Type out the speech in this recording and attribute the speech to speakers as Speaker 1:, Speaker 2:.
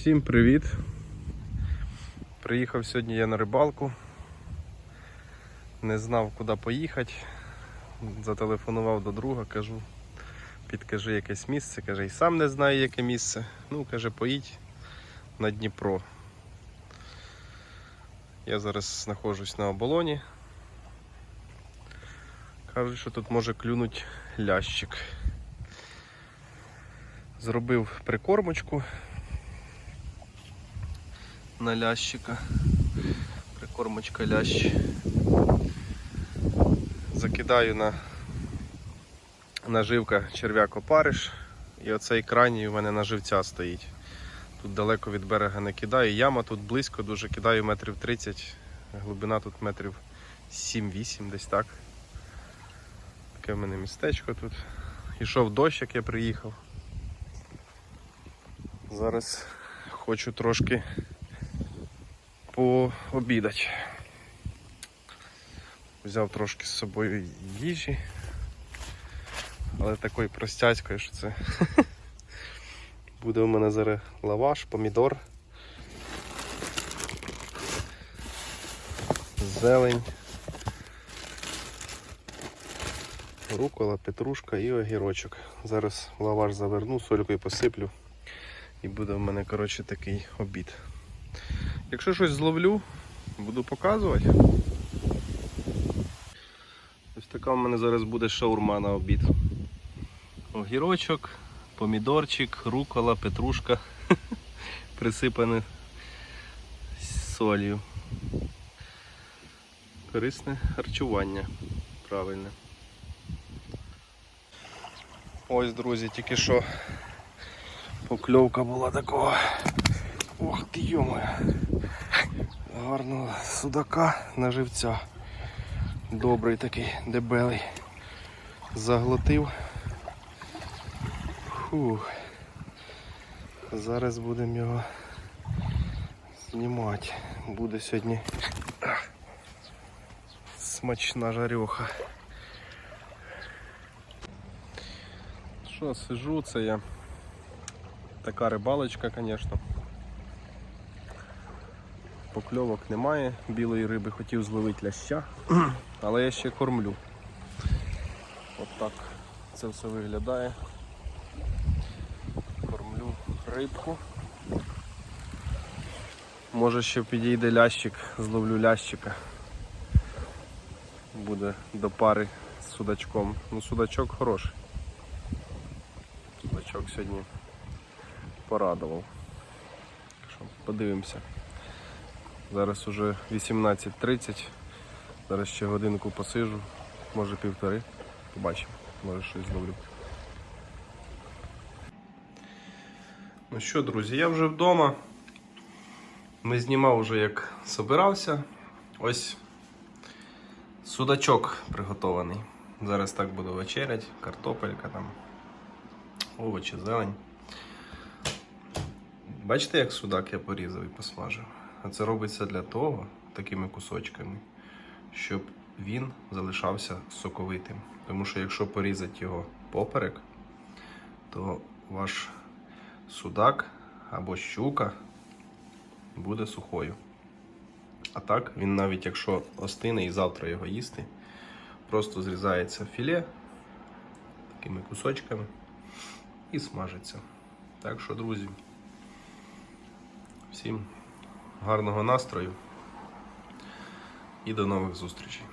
Speaker 1: Всім привіт! Приїхав сьогодні я на рибалку. Не знав, куди поїхати. Зателефонував до друга, кажу, підкажи якесь місце. Каже, і сам не знаю, яке місце. Ну, каже, поїдь на Дніпро. Я зараз знаходжусь на оболоні. Кажуть, що тут може клюнуть лящик. Зробив прикормочку на лящика. Прикормочка лящ. Закидаю на наживка черв'як опариш. І оцей крайній у мене на живця стоїть. Тут далеко від берега не кидаю. Яма тут близько, дуже кидаю метрів 30, глибина тут метрів 7-8 десь так. Таке в мене містечко тут. Ішов дощ, як я приїхав. Зараз хочу трошки пообідати. Взяв трошки з собою їжі, але такої простяцької, що це буде у мене зараз лаваш, помідор, зелень, рукола, петрушка і огірочок. Зараз лаваш заверну, солькою посиплю і буде в мене коротше такий обід. Якщо щось зловлю, буду показувати. Ось така в мене зараз буде шаурма на обід. Огірочок, помідорчик, рукола, петрушка присипане солью. Корисне харчування. Правильне. Ось, друзі, тільки що покльовка була такого. Ох ти йома. Гарного судака на живця. Добрий такий, дебелий. Заглотив. Фух. Зараз будемо його знімати. Буде сьогодні смачна жарьоха. Що, сижу, це я. Така рибалочка, звісно. Покльовок немає, білої риби хотів зловити ляща, але я ще кормлю. От так це все виглядає. Кормлю рибку. Може ще підійде лящик, зловлю лящика. Буде до пари з судачком. Ну судачок хороший. Судачок сьогодні порадував. Що подивимося. Зараз уже 18.30. Зараз ще годинку посижу, може півтори. Побачимо, може щось зловлю. Ну що, друзі, я вже вдома. Ми знімав вже як собирався. Ось судачок приготований. Зараз так буду вечерять, картопелька там, овочі, зелень. Бачите, як судак я порізав і посмажив? А це робиться для того, такими кусочками, щоб він залишався соковитим. Тому що якщо порізати його поперек, то ваш судак або щука буде сухою. А так, він навіть якщо остине і завтра його їсти, просто зрізається філе такими кусочками і смажиться. Так що, друзі, всім гарного настрою і до нових зустрічей.